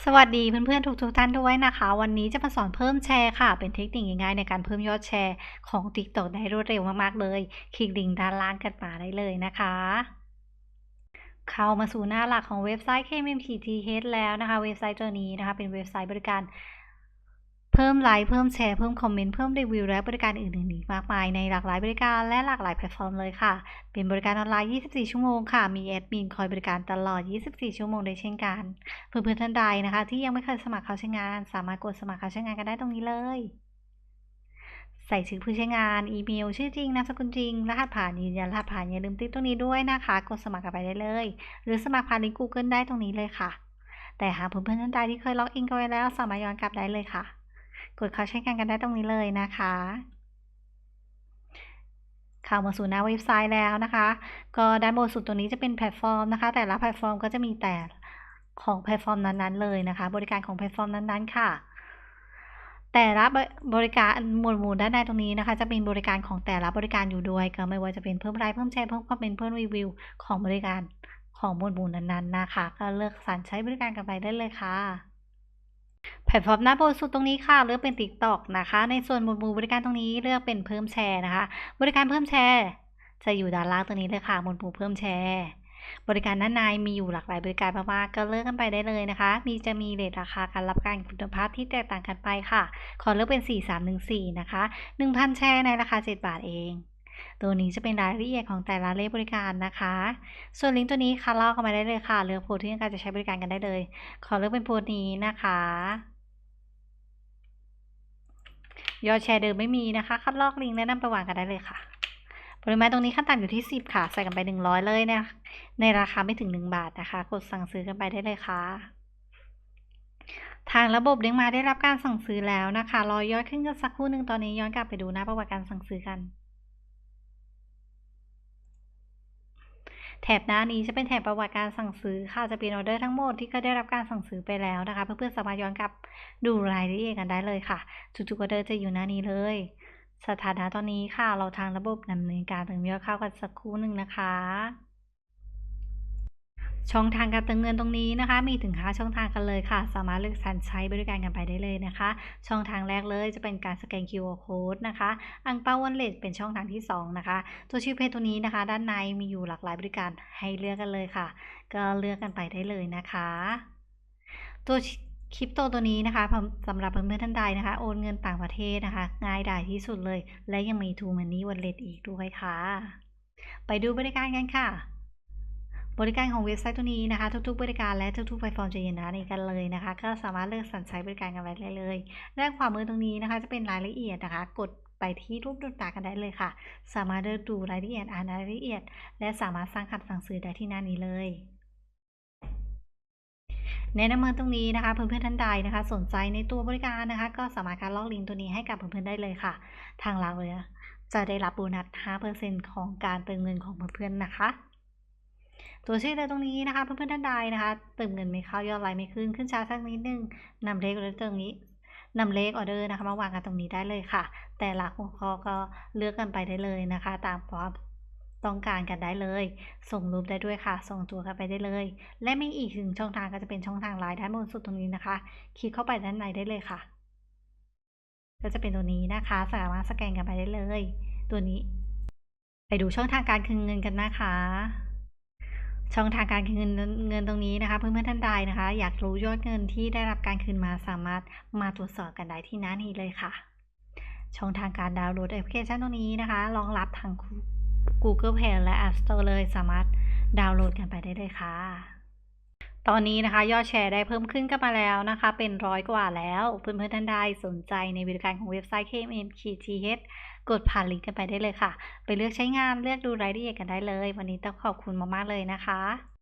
สวัสดีเพื่อนๆทุกๆท่านด้วยนะคะ วันนี้จะมาสอนเพิ่มแชร์ค่ะ เป็นเทคนิคง่ายๆในการเพิ่มยอดแชร์ของ TikTok ได้รวดเร็วมากๆเลย คลิกลิงก์ด้านล่างกันมาได้เลยนะคะ เข้ามาสู่หน้าหลักของเว็บไซต์ KMTTH แล้วนะคะ เว็บไซต์ตัวนี้นะคะ เป็นเว็บไซต์บริการ เพิ่มไลค์เพิ่มแชร์เพิ่มคอมเมนต์เพิ่มรีวิวและบริการอื่นๆอีกมากมายในหลากหลายบริการและหลากหลายแพลตฟอร์มเลยค่ะ เป็นบริการออนไลน์ 24 ชั่วโมงค่ะ มีแอดมินคอยบริการตลอด 24 ชั่วโมงได้เช่นกันเพื่อนๆท่านใดนะคะ ที่ยังไม่เคยสมัครเข้าใช้งาน สามารถกดสมัครเข้าใช้งานกันได้ตรงนี้เลย ใส่ชื่อผู้ใช้งาน อีเมล ชื่อจริง นามสกุลจริง รหัสผ่านยืนยันรหัสผ่านอย่าลืมติ๊กตรงนี้ด้วยนะคะ กดสมัครกันไปได้เลย หรือสมัครผ่านลิงก์ Google ได้ตรงนี้เลยค่ะ แต่หากเพื่อนๆท่านใดที่เคยล็อกอินกันไว้แล้ว สามารถย้อนกลับได้เลยค่ะ ดเข้าใช้งานกันได้ตรงนี้เลยนะคะเข้ามาสู่หน้าเว็บไซต์แล้วนะคะ ก็ด้านบนสุดตรงนี้จะเป็นแพลตฟอร์มนะคะ แต่ละแพลตฟอร์มก็จะมีแต่ของแพลตฟอร์มนั้นๆเลยนะคะ บริการของแพลตฟอร์มนั้นๆค่ะ แต่ละบริการหมวดหมู่ด้านในตรงนี้นะคะ จะเป็นบริการของแต่ละบริการอยู่ด้วย ก็ไม่ว่าจะเป็นเพิ่มไลค์เพิ่มแชร์เพิ่มคอมเมนต์เพิ่มรีวิวของบริการของหมวดหมู่นั้นๆนะคะ ก็เลือกสรรใช้บริการกันไปได้เลยค่ะ พลตฟอร์มหน้าบนสุดตรงนี้ค่ะเลือกเป็น TikTok นะคะ ในส่วนหมวดหมู่บริการตรงนี้เลือกเป็นเพิ่มแชร์นะคะ บริการเพิ่มแชร์ จะอยู่ด้านล่างตรงนี้เลยค่ะหมวดหมู่เพิ่มแชร์ บริการด้านในมีอยู่หลากหลายบริการมากๆก็เลือกกันไปได้เลยนะคะ มีจะมีเรทราคาการรับการคุณภาพที่แตกต่างกันไปค่ะ ขอเลือกเป็น 4314 นะคะ 1,000 แชร์ในราคา 7 บาทเองตัวนี้จะเป็นรายละเอียดของแต่ละเลขบริการนะคะ ส่วนลิงก์ตัวนี้ค่ะลอกเข้ามาได้เลยค่ะ เลือกโพสที่ต้องการจะใช้บริการกันได้เลย ขอเลือกเป็นโพสนี้นะคะ ยอดแชร์เดิมไม่มีนะคะ คัดลอกลิงก์แนะนำไปวางกันได้เลยค่ะ ปริมาณตรงนี้ขั้นต่ำอยู่ที่ 10 ค่ะ ใส่กันไป 100 เลยนะ ในราคาไม่ถึง 1 บาทนะคะ กดสั่งซื้อกันไปได้เลยค่ะ ทางระบบเด้งมาได้รับการสั่งซื้อแล้วนะคะ รอยอดขึ้นกันสักครู่หนึ่งตอนนี้ย้อนกลับไปดูหน้าประวัติการสั่งซื้อกัน แถบหน้านี้จะเป็นแถบประวัติการสั่งซื้อค่ะจะเป็นออเดอร์ทั้งหมดที่ก็ได้รับการสั่งซื้อไปแล้วนะคะ เพื่อนๆสามารถย้อนกลับดูรายละเอียดกันได้เลยค่ะทุกๆออเดอร์จะอยู่หน้านี้เลย สถานะตอนนี้ค่ะเราทางระบบดำเนินการถึงยอดเข้ากันสักครู่หนึ่งนะคะ ช่องทางการเติมเงินตรงนี้นะคะ มีถึง5ช่องทางกันเลยค่ะ สามารถเลือกสรรใช้บริการกันไปได้เลยนะคะ ช่องทางแรกเลยจะเป็นการสแกน QR code นะคะอังเปาวันเลทเป็นช่องทางที่ 2 นะคะ ตัวชื่อเพจตัวนี้นะคะ ด้านในมีอยู่หลากหลายบริการให้เลือกกันเลยค่ะ ก็เลือกกันไปได้เลยนะคะ ตัวคริปโตตัวนี้นะคะสำหรับเพื่อนๆท่านใดนะคะ โอนเงินต่างประเทศนะคะ ง่ายดายที่สุดเลย และยังมี True Money Wallet อีกด้วยค่ะ ไปดูบริการกันค่ะ บริการของเว็บไซต์ตัวนี้นะคะ ทุกๆ บริการและทุกๆแพลตฟอร์มจะอยู่ในกันเลยนะคะ ก็สามารถเลือกสรรใช้บริการกันไว้ได้เลยด้านขวามือตรงนี้นะคะ จะเป็นรายละเอียดนะคะ กดไปที่รูปดวงตากันได้เลยค่ะ สามารถเลือกดูรายละเอียดอ่านรายละเอียด และสามารถสร้างคำสั่งซื้อได้ที่หน้านี้เลยแนะนำมือตรงนี้นะคะเพื่อนๆท่านใดนะคะ สนใจในตัวบริการนะคะ ก็สามารถการลอกลิงก์ตัวนี้ให้กับเพื่อนๆได้เลยค่ะ ทางเราเลยจะได้รับโบนัส 5%ของการเติมเงินของเพื่อนๆนะคะ ตัวชื่อเลยตรงนี้นะคะเพื่อนๆท่านใดนะคะเติมเงินไม่เข้ายอดไลน์ไม่ขึ้นขึ้นช้าสักนิดนึงนำเลขออเดอร์ตรงนี้นำเลขออเดอร์นะคะมาวางกันตรงนี้ได้เลยค่ะ แต่ละหัวข้อก็เลือกกันไปได้เลยนะคะ ตามความต้องการกันได้เลย ส่งรูปได้ด้วยค่ะ ส่งตัวกันไปได้เลย และมีอีกหนึ่งช่องทางก็จะเป็นช่องทางไลน์ด้านบนสุดตรงนี้นะคะ คลิกเข้าไปด้านในได้เลยค่ะ ก็จะเป็นตัวนี้นะคะ สามารถสแกนกันไปได้เลย ตัวนี้ ไปดูช่องทางการคืนเงินกันนะคะ ช่องทางการคืนเงินตรงนี้นะคะ เพื่อนๆท่านใดนะคะ อยากรู้ยอดเงินที่ได้รับการคืนมาสามารถมาตรวจสอบกันได้ที่หน้านี้เลยค่ะ ช่องทางการดาวน์โหลดแอปพลิเคชันตรงนี้นะคะรองรับทาง Google Play และ App Store เลยสามารถดาวน์โหลดกันไปได้เลยค่ะ ตอนนี้นะคะยอดแชร์ได้เพิ่มขึ้นกันมาแล้วนะคะ เป็นร้อยกว่าแล้ว เพื่อนๆท่านใดสนใจในบริการของเว็บไซต์ KMN KTH กดผ่านลิงก์กันไปได้เลยค่ะ ไปเลือกใช้งานเลือกดูรายละเอียดกันได้เลย วันนี้ต้องขอบคุณมากๆเลยนะคะ